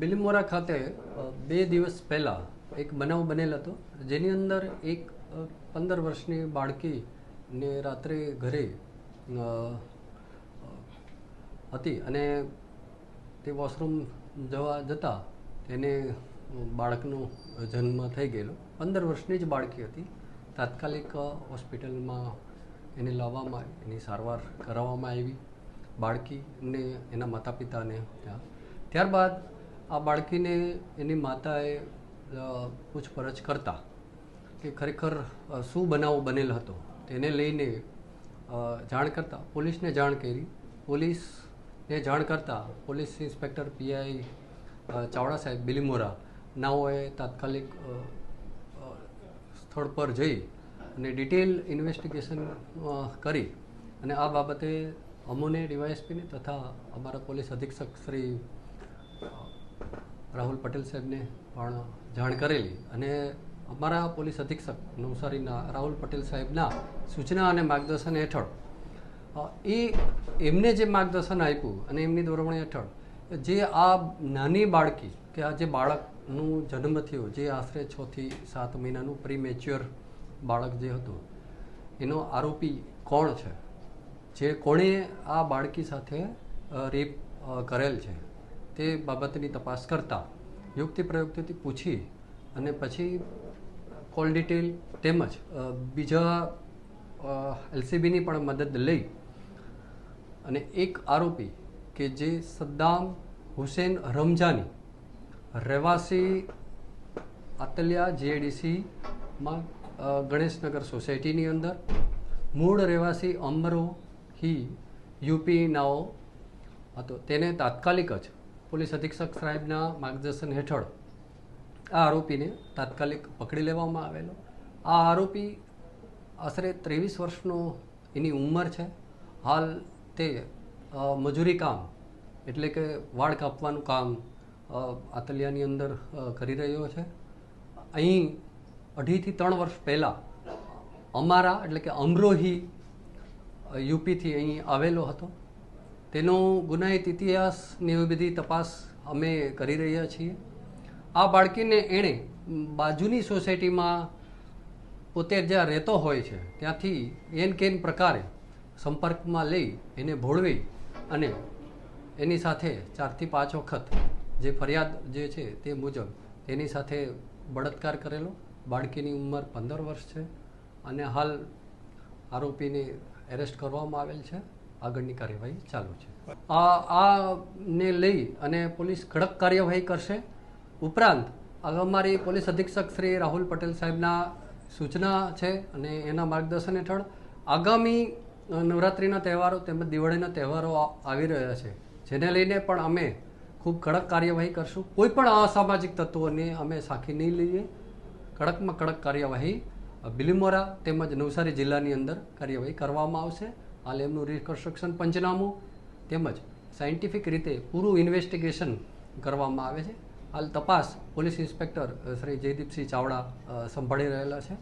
બિલીમોરા ખાતે બે દિવસ પહેલાં એક બનાવ બનેલ હતો, જેની અંદર એક પંદર વર્ષની બાળકીને રાત્રે ઘરે હતી અને તે વોશરૂમ જવા જતાં તેને બાળકનો જન્મ થઈ ગયેલો. પંદર વર્ષની જ બાળકી હતી. તાત્કાલિક હોસ્પિટલમાં એને લાવવામાં આવી, એની સારવાર કરાવવામાં આવી. બાળકીને એના માતા પિતાને ત્યાં. ત્યારબાદ આ બાળકીને એની માતાએ પૂછપરછ કરતા કે ખરેખર શું બનાવ બનેલ હતો તેને લઈને જાણ કરતાં, પોલીસને જાણ કરી. પોલીસને જાણ કરતાં પોલીસ ઇન્સ્પેક્ટર પીઆઈ ચાવડા સાહેબ બિલીમોરા નાઓએ તાત્કાલિક સ્થળ પર જઈ અને ડિટેલ ઇન્વેસ્ટિગેશન કરી અને આ બાબતે અમોને ડીવાયએસપીને તથા અમારા પોલીસ અધિક્ષક શ્રી રાહુલ પટેલ સાહેબને પણ જાણ કરેલી અને અમારા પોલીસ અધિક્ષક નવસારીના રાહુલ પટેલ સાહેબના સૂચના અને માર્ગદર્શન હેઠળ એ એમને જે માર્ગદર્શન આપ્યું અને એમની દોરવણી હેઠળ, જે આ નાની બાળકી કે આ જે બાળકનું જન્મ થયો, જે આશરે છ થી સાત મહિનાનું પ્રીમેચ્યોર બાળક જે હતું, એનો આરોપી કોણ છે? જે કોણે આ બાળકી સાથે રેપ કરેલ છે? તે બાબતની તપાસ કરતા યુક્તિ પ્રયુક્તિથી પૂછી અને પછી કોલ ડિટેલ તેમજ બીજા એલસીબીની પણ મદદ લઈ અને એક આરોપી કે જે સદ્દામ હુસેન રમજાની રહેવાસી આતલિયા જીએડીસીમાં ગણેશનગર સોસાયટીની અંદર, મૂળ રહેવાસી અમરોહી યુપી નાઓ હતો. તેને તાત્કાલિક જ પોલીસ અધિક્ષક સાહેબના માર્ગદર્શન હેઠળ આ આરોપીને તાત્કાલિક પકડી લેવામાં આવેલો. આ આરોપી આશરે ત્રેવીસ વર્ષનો એની ઉંમર છે. હાલ તે મજૂરી કામ, એટલે કે વાળ કાપવાનું કામ આતલિયાની અંદર કરી રહ્યો છે. અહીં અઢીથી ત્રણ વર્ષ પહેલાં અમારા, એટલે કે અમરોહી યુપીથી અહીં આવેલો હતો. તેનો ગુનાહિત ઇતિહાસ ને એવી બધી તપાસ અમે કરી રહ્યા છીએ. આ બાળકીને એણે બાજુની સોસાયટીમાં પોતે જ્યાં રહેતો હોય છે, ત્યાંથી એન કેન પ્રકારે સંપર્કમાં લઈ એને ભોળવી અને એની સાથે ચારથી પાંચ વખત જે ફરિયાદ જે છે તે મુજબ તેની સાથે બળાત્કાર કરેલો. બાળકીની ઉંમર પંદર વર્ષ છે અને હાલ આરોપીને એરેસ્ટ કરવામાં આવેલ છે. આગળની કાર્યવાહી ચાલુ છે. આ આ ને લઈ અને પોલીસ કડક કાર્યવાહી કરશે. ઉપરાંત અમારી પોલીસ અધિક્ષક શ્રી રાહુલ પટેલ સાહેબના સૂચના છે અને એના માર્ગદર્શન હેઠળ આગામી નવરાત્રિના તહેવારો તેમજ દિવાળીના તહેવારો આવી રહ્યા છે. જેને લઈને પણ અમે ખૂબ કડક કાર્યવાહી કરશું. કોઈ પણ અસામાજિક તત્વોને અમે સાખી નહીં લઈએ. કડકમાં કડક કાર્યવાહી બિલીમોરા તેમજ નવસારી જિલ્લાની અંદર કાર્યવાહી કરવામાં આવશે. હાલ એમનું રિકન્સ્ટ્રક્શન પંચનામું તેમજ સાયન્ટિફિક રીતે પૂરું ઇન્વેસ્ટિગેશન કરવામાં આવે છે. હાલ તપાસ પોલીસ ઇન્સ્પેક્ટર શ્રી જયદીપસિંહ ચાવડા સંભાળી રહેલા છે.